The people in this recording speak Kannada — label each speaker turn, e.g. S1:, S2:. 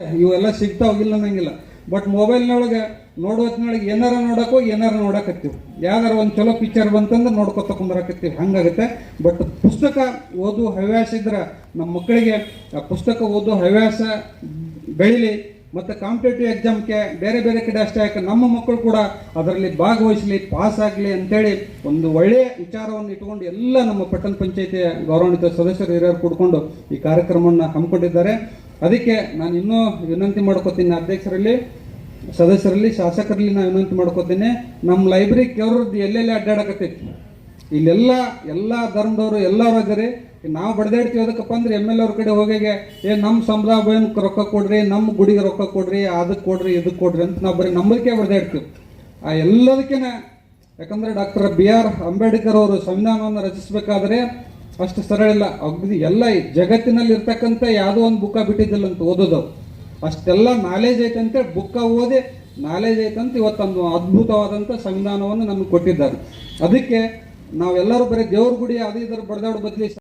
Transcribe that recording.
S1: ಇವೆಲ್ಲ ಸಿಗ್ತಾವಿಲ್ಲ ಅನ್ನಂಗಿಲ್ಲ. ಬಟ್ ಮೊಬೈಲ್ನೊಳಗೆ ನೋಡೋತ್ನೊಳಗೆ ಏನಾರ ನೋಡಕ್ಕೋ ಏನಾರ ನೋಡಕತ್ತೀವಿ. ಯಾವ್ದಾರ ಒಂದು ಚಲೋ ಪಿಕ್ಚರ್ ಬಂತಂದ್ರೆ ನೋಡ್ಕೊತ ಕುಂದ್ರಕತ್ತೀವಿ. ಹಂಗಾಗುತ್ತೆ. ಬಟ್ ಪುಸ್ತಕ ಓದು ಹವ್ಯಾಸ ಇದ್ರೆ ನಮ್ಮ ಮಕ್ಕಳಿಗೆ ಆ ಪುಸ್ತಕ ಓದು ಹವ್ಯಾಸ ಬೆಳಿಲಿ ಮತ್ತು ಕಾಂಪಿಟೇಟಿವ್ ಎಕ್ಸಾಮ್ಗೆ ಬೇರೆ ಬೇರೆ ಕಡೆ ಅಷ್ಟೇ ಯಾಕೆ ನಮ್ಮ ಮಕ್ಕಳು ಕೂಡ ಅದರಲ್ಲಿ ಭಾಗವಹಿಸಲಿ ಪಾಸ್ ಆಗಲಿ ಅಂತೇಳಿ ಒಂದು ಒಳ್ಳೆಯ ವಿಚಾರವನ್ನು ಇಟ್ಕೊಂಡು ಎಲ್ಲ ನಮ್ಮ ಪಟ್ಟಣ ಪಂಚಾಯಿತಿಯ ಗೌರವಾನ್ವಿತ ಸದಸ್ಯರು ಹಿರಿಯರು ಕೂಡ್ಕೊಂಡು ಈ ಕಾರ್ಯಕ್ರಮವನ್ನು ಹಮ್ಮಿಕೊಂಡಿದ್ದಾರೆ. ಅದಕ್ಕೆ ನಾನು ಇನ್ನೂ ವಿನಂತಿ ಮಾಡ್ಕೋತೀನಿ ಅಧ್ಯಕ್ಷರಲ್ಲಿ, ಸದಸ್ಯರಲ್ಲಿ, ಶಾಸಕರಲ್ಲಿ ನಾನು ವಿನಂತಿ ಮಾಡ್ಕೋತೀನಿ. ನಮ್ಮ ಲೈಬ್ರರಿ ಕೇವ್ರದ್ದು ಎಲ್ಲೆಲ್ಲಿ ಅಡ್ಡಾಡಕತ್ತೈತಿ? ಇಲ್ಲೆಲ್ಲ ಎಲ್ಲ ಧರ್ಮದವರು ಎಲ್ಲರೂ ಅದರಿ ನಾವು ಬಡ್ದಾಡ್ತೀವಿ ಅದಕ್ಕಪ್ಪ ಅಂದ್ರೆ ಎಂ ಎಲ್ ಅವ್ರ ಕಡೆ ಹೋಗಿಗೆ ಏ ನಮ್ಮ ಸಮುದಾಯ ಭವನಕ್ಕೆ ರೊಕ್ಕ ಕೊಡ್ರಿ ನಮ್ಮ ಗುಡಿಗೆ ರೊಕ್ಕ ಕೊಡ್ರಿ, ಅದಕ್ಕೆ ಕೊಡ್ರಿ, ಇದಕ್ಕೆ ಕೊಡ್ರಿ ಅಂತ ನಾವು ಬರೀ ನಂಬಲಿಕ್ಕೆ ಬಡ್ದಾಡ್ತೀವಿ. ಆ ಎಲ್ಲದಕ್ಕೇನೆ ಯಾಕಂದ್ರೆ ಡಾಕ್ಟರ್ ಬಿ ಆರ್ ಅಂಬೇಡ್ಕರ್ ಅವರು ಸಂವಿಧಾನವನ್ನು ರಚಿಸಬೇಕಾದ್ರೆ ಅಷ್ಟು ಸರಳ ಇಲ್ಲ. ಅಗ್ದಿ ಎಲ್ಲ ಜಗತ್ತಿನಲ್ಲಿ ಇರ್ತಕ್ಕಂಥ ಯಾವುದೋ ಒಂದು ಬುಕ್ಕ ಬಿಟ್ಟಿದ್ದಿಲ್ಲ ಅಂತ ಓದೋದು. ಅಷ್ಟೆಲ್ಲ ನಾಲೆಜ್ ಐತಂತೆ, ಬುಕ್ಕ ಓದಿ ನಾಲೆಜ್ ಐತಂತ, ಇವತ್ತೊಂದು ಅದ್ಭುತವಾದಂಥ ಸಂವಿಧಾನವನ್ನು ನಮಗೆ ಕೊಟ್ಟಿದ್ದಾರೆ. ಅದಕ್ಕೆ ನಾವೆಲ್ಲರೂ ಬರೀ ದೇವ್ರ ಗುಡಿ, ಅದು ಇದ್ರ ಬಡ್ದಾಡ್ ಬದಲಿ